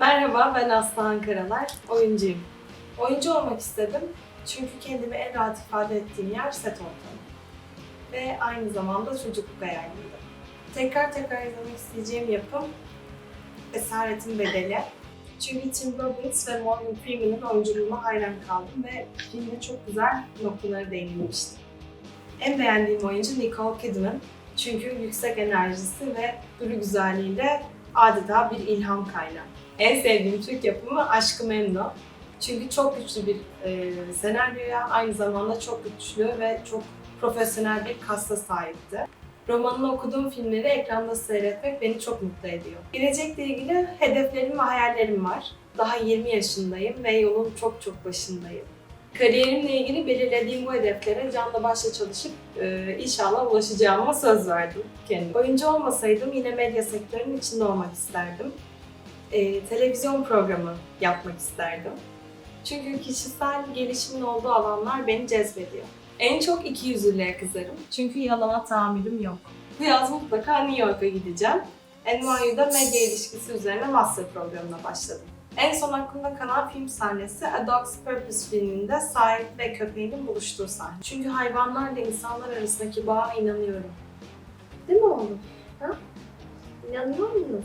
Aslı Ankaralar, oyuncuyum. Oyuncu olmak istedim çünkü kendimi en rahat ifade ettiğim yer set ortamı. Ve aynı zamanda çocukluk hayaliydi. Tekrar tekrar izlemek isteyeceğim yapım Esaretin Bedeli. Çünkü Tim Robbins ve Morgan Freeman'ın oyunculuğuna hayran kaldım ve filmde çok güzel noktalara değinilmişti. En beğendiğim oyuncu Nicole Kidman. Çünkü yüksek enerjisi ve duru güzelliğiyle adeta bir ilham kaynağı. En sevdiğim Türk yapımı Aşkı Memnu. Çünkü çok güçlü bir e, senaryoya, aynı zamanda çok güçlü ve çok profesyonel bir kasta sahipti. Romanını okuduğum filmleri ekranda seyretmek beni çok mutlu ediyor. Gelecekle ilgili hedeflerim ve hayallerim var. Daha 20 yaşındayım ve yolun çok çok başındayım. Kariyerimle ilgili belirlediğim bu hedeflere canla başla çalışıp e, inşallah ulaşacağıma söz verdim kendime. Oyuncu olmasaydım yine medya sektörünün içinde olmak isterdim. E, televizyon programı yapmak isterdim. Çünkü kişisel gelişimin olduğu alanlar beni cezbediyor. En çok iki yüzlülüğe kızarım. Çünkü yalana tahammülüm yok. Bu yaz mutlaka New York'a gideceğim. NYU'da medya ilişkisi üzerine master programına başladım. En son aklımda kalan film sahnesi A Dog's Purpose filminde sahip ve köpeğinin buluştuğu sahne. Çünkü hayvanlarla insanlar arasındaki bağa inanıyorum. Değil mi oğlum? Ha? İnanıyor musunuz?